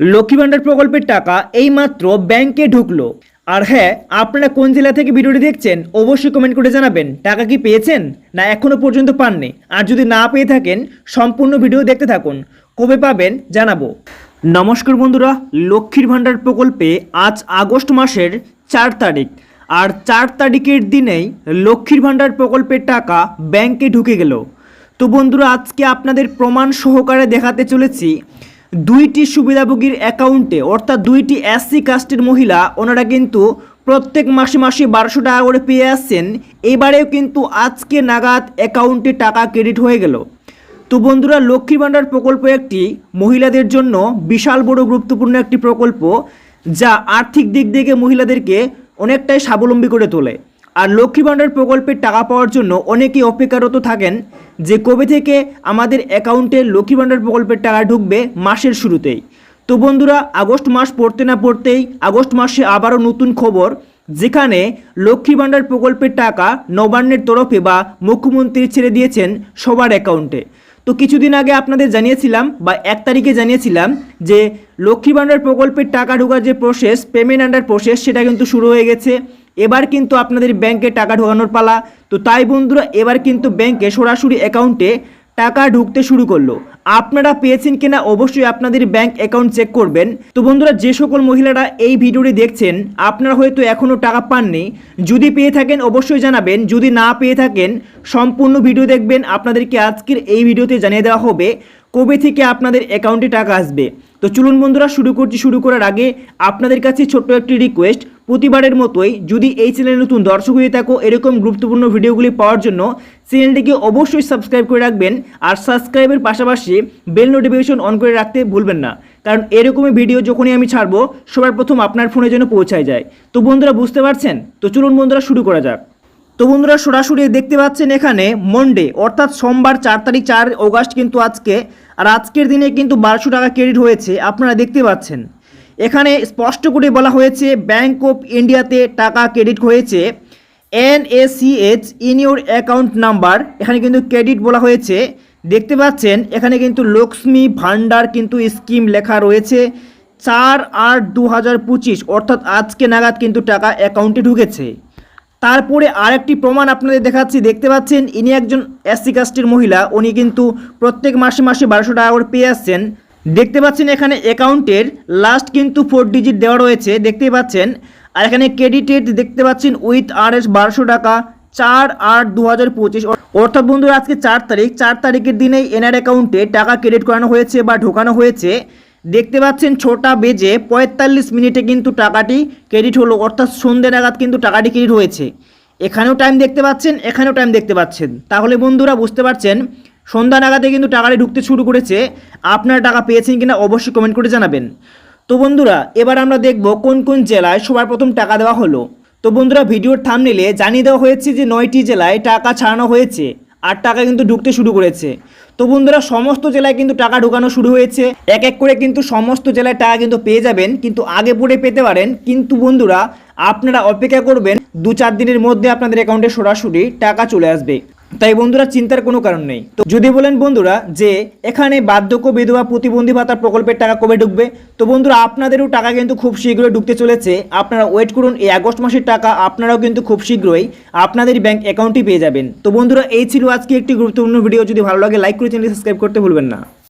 লক্ষ্মী ভাণ্ডার প্রকল্পের টাকা এইমাত্র ব্যাংকে ঢুকলো। আর হ্যাঁ আপনারা কোন জেলা থেকে ভিডিওটি দেখছেন, অবশ্যই কমেন্ট করে জানাবেন, টাকা কি পেয়েছেন না এখনও পর্যন্ত পাননি। আর যদি না পেয়ে থাকেন, সম্পূর্ণ ভিডিও দেখতে থাকুন, কবে পাবেন জানাব। নমস্কার বন্ধুরা, লক্ষ্মীর ভাণ্ডার প্রকল্পে আজ আগস্ট মাসের চার তারিখ। আর চার তারিখের দিনেই লক্ষ্মীর ভাণ্ডার প্রকল্পের টাকা ব্যাংকে ঢুকে গেল। তো বন্ধুরা, আজকে আপনাদের প্রমাণ সহকারে দেখাতে চলেছি দুইটি সুবিধাভোগীর অ্যাকাউন্টে, অর্থাৎ দুইটি এসসি কাস্টের মহিলা, ওনারা কিন্তু প্রত্যেক মাসে মাসে বারোশো টাকা করে পেয়ে আসছেন। এবারেও কিন্তু আজকে নাগাদ অ্যাকাউন্টে টাকা ক্রেডিট হয়ে গেল। তো বন্ধুরা লক্ষ্মী ভাণ্ডার প্রকল্প একটি মহিলাদের জন্য বিশাল বড় গুরুত্বপূর্ণ একটি প্রকল্প, যা আর্থিক দিক থেকে মহিলাদেরকে অনেকটাই স্বাবলম্বী করে তোলে। আর লক্ষ্মী ভাণ্ডার প্রকল্পের টাকা পাওয়ার জন্য অনেকেই অপেক্ষারত থাকেন যে কবে থেকে আমাদের অ্যাকাউন্টে লক্ষ্মী ভাণ্ডার প্রকল্পের টাকা ঢুকবে মাসের শুরুতেই। তো বন্ধুরা, আগস্ট মাস পড়তে না পড়তেই আগস্ট মাসে আবারও নতুন খবর, যেখানে লক্ষ্মী ভাণ্ডার প্রকল্পের টাকা নবান্নের তরফে বা মুখ্যমন্ত্রী ছেড়ে দিয়েছেন সবার অ্যাকাউন্টে। তো কিছুদিন আগে আপনাদের জানিয়েছিলাম বা এক তারিখে জানিয়েছিলাম যে লক্ষ্মী ভাণ্ডার প্রকল্পের টাকা ঢোকার যে প্রসেস পেমেন্ট আন্ডার প্রসেস সেটা কিন্তু শুরু হয়ে গেছে। এবার কিন্তু আপনাদের ব্যাংকে টাকা ঢোকানোর পালা। তো তাই বন্ধুরা, এবার কিন্তু ব্যাংকে সরাসরি অ্যাকাউন্টে টাকা ঢুকতে শুরু করল। আপনারা পেয়েছেন কিনা অবশ্যই আপনাদের ব্যাংক অ্যাকাউন্ট চেক করবেন। তো বন্ধুরা, যে সকল মহিলারা এই ভিডিওটি দেখছেন, আপনারা হয়তো এখনও টাকা পাননি। যদি পেয়ে থাকেন, অবশ্যই জানাবেন। যদি না পেয়ে থাকেন, সম্পূর্ণ ভিডিও দেখবেন। আপনাদেরকে আজকের এই ভিডিওতে জানিয়ে দেওয়া হবে কবে থেকে আপনাদের অ্যাকাউন্টে টাকা আসবে। তো চলুন বন্ধুরা, শুরু করছি। শুরু করার আগে আপনাদের কাছে ছোট্ট একটি রিকোয়েস্ট। প্রতিবারের মতোই যদি এই চ্যানেলে নতুন দর্শক হয়ে থাকো, এরকম গুরুত্বপূর্ণ ভিডিওগুলি পাওয়ার জন্য চ্যানেলটিকে অবশ্যই সাবস্ক্রাইব করে রাখবেন আর সাবস্ক্রাইবের পাশাপাশি বেল নোটিফিকেশন অন করে রাখতে ভুলবেন না। কারণ এরকমই ভিডিও যখনই আমি ছাড়বো, সবার প্রথম আপনার ফোনে যেন পৌঁছায় যায়। তো বন্ধুরা, বুঝতে পারছেন? তো চলুন বন্ধুরা, শুরু করা যাক। তো বন্ধুরা, সরাসরি দেখতে পাচ্ছেন এখানে মন্ডে অর্থাৎ সোমবার চার তারিখ চার অগাস্ট কিন্তু আজকে, আর আজকের দিনে কিন্তু বারোশো টাকা ক্রেডিট হয়েছে। আপনারা দেখতে পাচ্ছেন। এখানে স্পষ্ট করে বলা হয়েছে ব্যাংক অফ ইন্ডিয়াতে টাকা ক্রেডিট হয়েছে। N A C H in your account number এখানে কিন্তু ক্রেডিট বলা হয়েছে। দেখতে পাচ্ছেন, এখানে কিন্তু লক্ষ্মী ভান্ডার কিন্তু স্কিম লেখা রয়েছে। চার আট দু হাজার পঁচিশ, অর্থাৎ আজকে নাগাদ কিন্তু টাকা অ্যাকাউন্টে ঢুকেছে। তারপরে আরেকটি প্রমাণ আপনাদের দেখাচ্ছি। দেখতে পাচ্ছেন, ইনি একজন এসসি কাস্টের মহিলা, উনি কিন্তু প্রত্যেক মাসে মাসে বারোশো টাকা করে পেয়ে আসছেন। দেখতে পাচ্ছেন এখানে অ্যাকাউন্টের লাস্ট কিন্তু ফোর ডিজিট দেওয়া রয়েছে দেখতে পাচ্ছেন। আর এখানে ক্রেডিটেড দেখতে পাচ্ছেন উইথ আর এস বারোশো টাকা, চার আট দু হাজার পঁচিশ। অর্থাৎ বন্ধুরা, আজকে চার তারিখ, চার তারিখের দিনেই এনআর অ্যাকাউন্টে টাকা ক্রেডিট করানো হয়েছে বা ঢোকানো হয়েছে। দেখতে পাচ্ছেন ছোটা বেজে পঁয়তাল্লিশ মিনিটে কিন্তু টাকাটি ক্রেডিট হলো, অর্থাৎ সন্ধ্যে নাগাদ কিন্তু টাকাটি ক্রেডিট হয়েছে। এখানেও টাইম দেখতে পাচ্ছেন, এখানেও টাইম দেখতে পাচ্ছেন। তাহলে বন্ধুরা, বুঝতে পারছেন সন্ধ্যা নাগাদে কিন্তু টাকাটি ঢুকতে শুরু করেছে। আপনারা টাকা পেয়েছেন কিনা অবশ্যই কমেন্ট করে জানাবেন। তো বন্ধুরা, এবার আমরা দেখব কোন কোন জেলায় সবার প্রথম টাকা দেওয়া হলো। তো বন্ধুরা, ভিডিওর থামনিলে জানিয়ে দেওয়া হয়েছে যে নয়টি জেলায় টাকা ছাড়ানো হয়েছে আর টাকা কিন্তু ঢুকতে শুরু করেছে। তো বন্ধুরা, সমস্ত জেলায় কিন্তু টাকা ঢোকানো শুরু হয়েছে। এক এক করে কিন্তু সমস্ত জেলায় টাকা কিন্তু পেয়ে যাবেন, কিন্তু আগে পরে পেতে পারেন। কিন্তু বন্ধুরা, আপনারা অপেক্ষা করবেন, দু চার দিনের মধ্যে আপনাদের অ্যাকাউন্টে সরাসরি টাকা চলে আসবে। তাই বন্ধুরা চিন্তার কোনো কারণ নেই। তো যদি বলেন বন্ধুরা যে এখানে বার্ধক্য, বিধবা, প্রতিবন্ধী ভাতা প্রকল্পের টাকা কবে ঢুকবে? তো বন্ধুরা আপনাদেরও টাকা কিন্তু খুব শীঘ্রই ঢুকতে চলেছে। আপনারা ওয়েট করুন এই আগস্ট মাসের টাকা, আপনারাও কিন্তু খুব শীঘ্রই আপনাদের ব্যাংক অ্যাকাউন্টই পেয়ে যাবেন। তো বন্ধুরা এই ছিল আজকে একটি গুরুত্বপূর্ণ ভিডিও যদি ভালো লাগে লাইক করে চ্যানেলটি সাবস্ক্রাইব করতে ভুলবেন না।